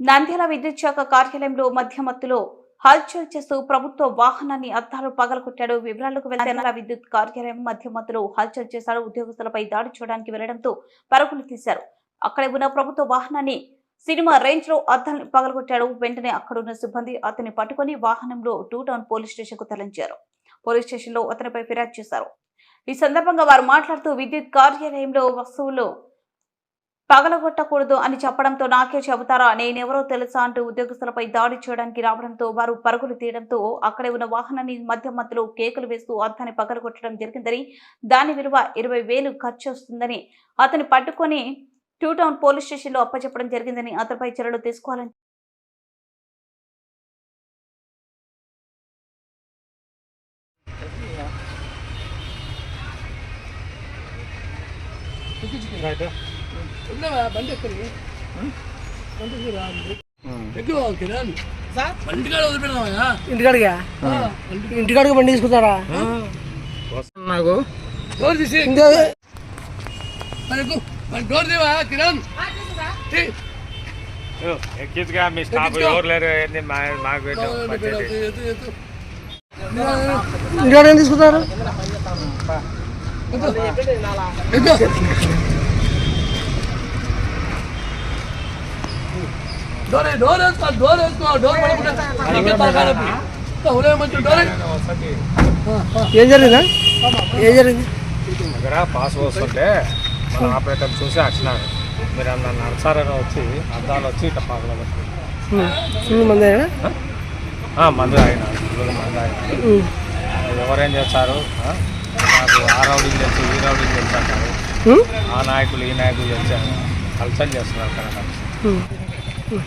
నంద్యాల విద్యుత్ శాఖ కార్యాలయంలో మధ్యమత్తులో హల్చల్ చేస్తూ ప్రభుత్వ వాహనాన్ని అద్దాలు పగలగొట్టాడు. వివరాలకు వెళ్ళిన విద్యుత్ కార్యాలయం మధ్యమత్తులో హల్చల్ చేశాడు ఉద్యోగస్తులపై దాడి చేయడానికి వెళ్ళడంతో పరుగులు తీశారు. అక్కడే ఉన్న ప్రభుత్వ వాహనాన్ని సినిమా రేంజ్లో అద్దాలను పగలగొట్టాడు. వెంటనే అక్కడున్న సిబ్బంది అతన్ని పట్టుకొని వాహనంలో టూ టౌన్ పోలీస్ స్టేషన్కు తరలించారు. పోలీస్ స్టేషన్లో అతనిపై ఫిర్యాదు చేశారు. ఈ సందర్భంగా వారు మాట్లాడుతూ విద్యుత్ కార్యాలయంలో వస్తువులు పగలగొట్టకూడదు అని చెప్పడంతో నాకే చెబుతారా? నేనెవరో తెలుసా అంటూ ఉద్యోగస్తులపై దాడి చేయడానికి రావడంతో వారు పరుగులు తీయడంతో అక్కడే ఉన్న వాహనాన్ని మధ్య మధ్యలో కేకులు వేస్తూ అద్దాన్ని పగలగొట్టడం జరిగిందని దాని విలువ ఇరవై వేలు ఖర్చు వస్తుందని అతన్ని పట్టుకొని టూ టౌన్ పోలీస్ స్టేషన్లో అప్పచెప్పడం జరిగిందని అతనిపై చర్యలు తీసుకోవాలని ఉన్నావా బండి. బండి ఇంటికాడిగా ఇంటికాడికి? బండి తీసుకుంటారా నాకు. డోర్ తీసి. డోర్ దేవా కిరణ్. మీ స్టాఫ్. ఎవరు లేరు మాకు. ఇంటికాడ ఏం తీసుకుంటారు డోర్ ఏ- డోర్ వేసుకో డోర్ వేసుకో డోర్ పడకుండా. ఉదయం మంచి ఏ- జరిగిందా? ఏం జరిగింది? దగ్గర పాస్ వస్తుంటే మన ఆపరేటర్ చూసి వచ్చినాడు మీరు అన్న నడసారని వచ్చి అద్దాలు వచ్చి ఇట్లా పగల ఫుల్ మంది అయినా మందు తాగినాడు ఫుల్ మందు తాగినాడు ఎవరేం చేస్తారు? ఆ? నాకు ఆ రౌడీలు తెలుసు ఈ రౌడీలు తెలుసు అంటారు. ఆ నాయకులు ఈ నాయకులు తెలిసారు కల్చర్ చేస్తున్నారు కనుక apa?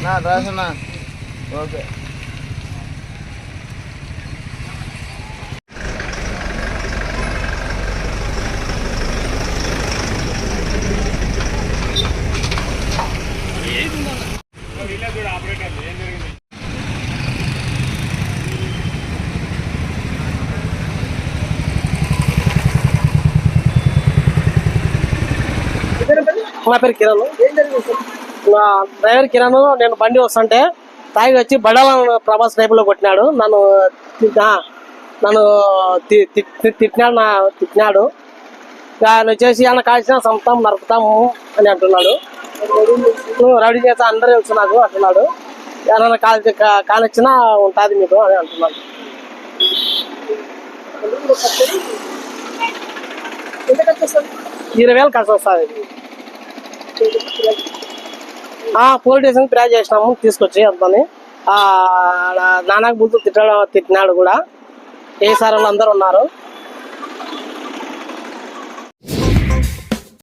Nah, terasa nah. Okey. నా పేరు కిరణ్. నా డ్రైవర్ కిరణ్ నేను బండి వస్తుంటే తాగి వచ్చి బడాల ప్రభాస్ టైపులో కొట్టినాడు. నన్ను నన్ను తిట్టినాడు నా తిట్టినాడు. ఆయన వచ్చేసి ఆయన కాల్చిన సంపుతాం నరుకుతాము అని అంటున్నాడు. రెడీ చేస్తా అందరూ తెలుసు నాకు అంటున్నాడు. ఏమైనా కాల్ కానిచ్చినా ఉంటుంది మీకు అని అంటున్నాడు. ఇరవై వేలు ఖర్చు వస్తుంది. పోలీస్ స్టేషన్ ఫిర్యాదు చేసినాము తీసుకొచ్చి అతని నానాకు బుద్ధు తిట్టడం తిట్టినాడు కూడా. ఏ సార్ వాళ్ళు అందరు ఉన్నారు.